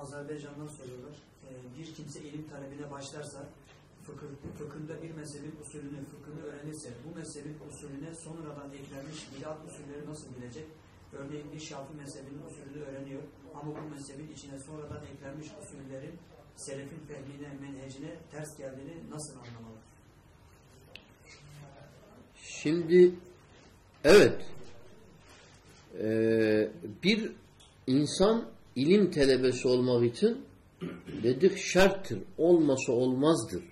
Azerbaycan'dan soruyorlar. Ee, bir kimse ilim talebine başlarsa fıkıh, fıkhında bir mezhebin usulünü, fıkhını öğrenirse bu mezhebin usulüne sonradan eklenmiş bidat usulleri nasıl bilecek? Örneğin bir Şafi mezhebinin usulünü öğreniyor ama bu mezhebin içine sonradan eklenmiş usullerin selefin fehmine, menhecine ters geldiğini nasıl anlamalı? Şimdi evet ee, bir insan ilim telebesi olmak için dedik şarttır. Olmasa olmazdır.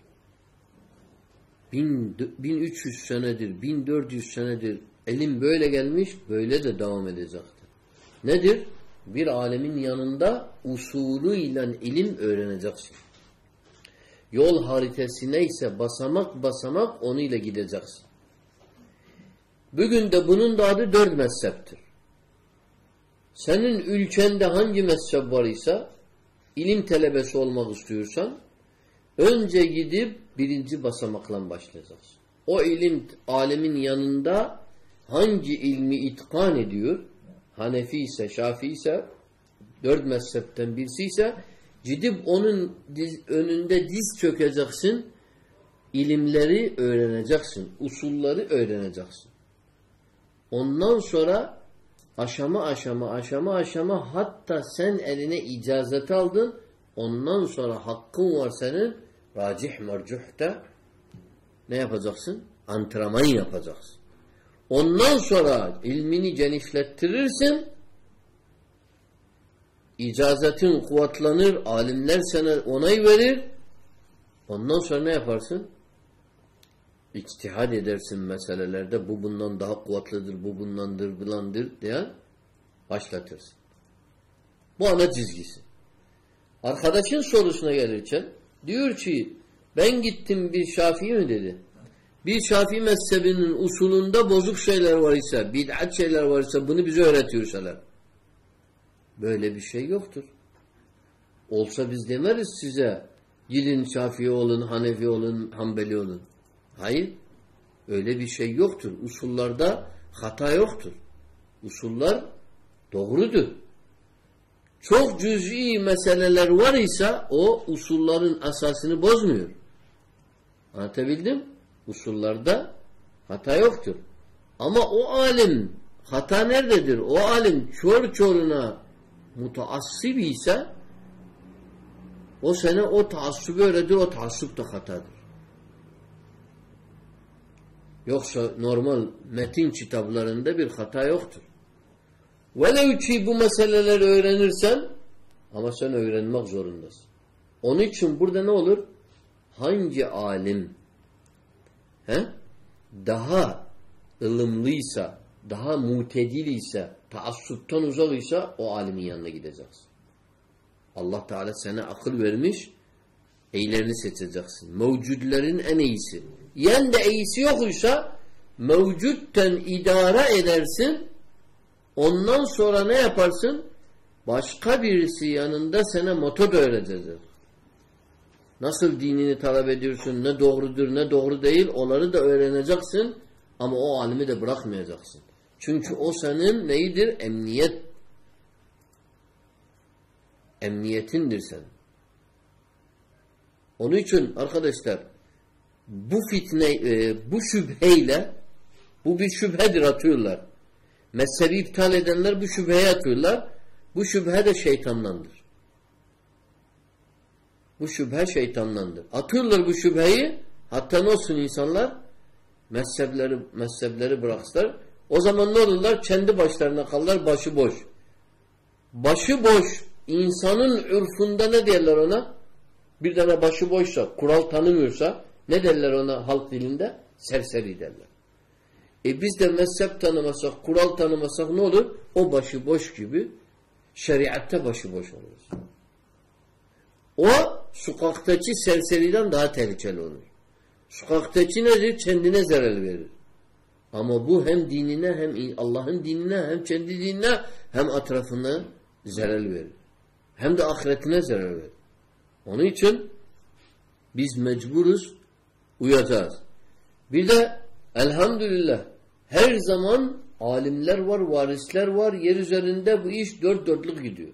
Bin, 1300 senedir, 1400 senedir elim böyle gelmiş, böyle de devam edecektir. Nedir? Bir alemin yanında usulüyle ilim öğreneceksin. Yol haritası neyse basamak basamak onuyla gideceksin. Bugün de bunun da adı dört mezheptir. Senin ülkende hangi mezhep var ise ilim telebesi olmak istiyorsan önce gidip birinci basamakla başlayacaksın. O ilim alemin yanında hangi ilmi itkan ediyor Hanefi ise, Şafi ise dört mezhepten birisi ise gidip onun diz, önünde diz çökeceksin ilimleri öğreneceksin. Usulları öğreneceksin. Ondan sonra aşama aşama aşama aşama hatta sen eline icazet aldın ondan sonra hakkın var senin racih mercuhta ne yapacaksın? Antrenman yapacaksın. Ondan sonra ilmini genişlettirirsin icazetin kuvvetlenir, alimler sana onay verir ondan sonra ne yaparsın? İçtihad edersin meselelerde bu bundan daha kuvvetlidir, bu bundandır, bulandır diye başlatırsın. Bu ana çizgisi. Arkadaşın sorusuna gelirken diyor ki ben gittim bir Şafii mi dedi. Bir Şafii mezhebinin usulünde bozuk şeyler var ise, bid'at şeyler var ise bunu bize öğretiyorsalar. Böyle bir şey yoktur. Olsa biz demeriz size gidin Şafii olun, Hanefi olun, Hanbeli olun. Hayır. Öyle bir şey yoktur. Usullarda hata yoktur. Usullar doğrudur. Çok cüz'i meseleler var ise o usulların asasını bozmuyor. Anlatabildim? Usullarda hata yoktur. Ama o alim hata nerededir? O alim çor çoruna mutaassib ise o sene o taassubu öğretir, o taassup da hatadır. Yoksa normal metin kitaplarında bir hata yoktur. Velev ki bu meseleleri öğrenirsen ama sen öğrenmek zorundasın. Onun için burada ne olur? Hangi alim he? daha ılımlıysa, daha mutedil ise, taassuptan uzak ise o alimin yanına gideceksin. Allah Teala sana akıl vermiş, eylerini seçeceksin. Mevcudların en iyisi. Yen de iyisi yokuysa mevcutten idare edersin. Ondan sonra ne yaparsın? Başka birisi yanında sana motor öğretecek. Nasıl dinini talep ediyorsun, ne doğrudur, ne doğru değil, onları da öğreneceksin ama o alimi de bırakmayacaksın. Çünkü o senin neyidir? Emniyet. Emniyetindir sen. Onun için arkadaşlar bu fitne, e, bu şüpheyle bu bir şüphedir atıyorlar. Mezhebi iptal edenler bu şüpheye atıyorlar. Bu şüphe de şeytandandır. Bu şüphe şeytandandır. Atıyorlar bu şüpheyi hatta ne olsun insanlar mezhepleri, mezhepleri bıraksınlar. O zaman ne olurlar? Kendi başlarına kalırlar başı boş. Başı boş insanın ürfunda ne derler ona? Bir tane başı boşsa, kural tanımıyorsa ne derler ona halk dilinde? Serseri derler. E biz de mezhep tanımasak, kural tanımasak ne olur? O başı boş gibi şeriatte başı boş oluruz. O sokaktaki serseriden daha tehlikeli olur. Sokaktaki nedir? Kendine zarar verir. Ama bu hem dinine hem Allah'ın dinine hem kendi dinine hem etrafına zarar verir. Hem de ahiretine zarar verir. Onun için biz mecburuz uyacağız. Bir de elhamdülillah her zaman alimler var, varisler var. Yer üzerinde bu iş dört dörtlük gidiyor.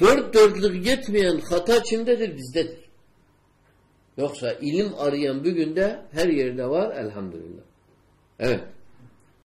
Dört dörtlük yetmeyen hata kimdedir? Bizdedir. Yoksa ilim arayan bugün de her yerde var elhamdülillah. Evet.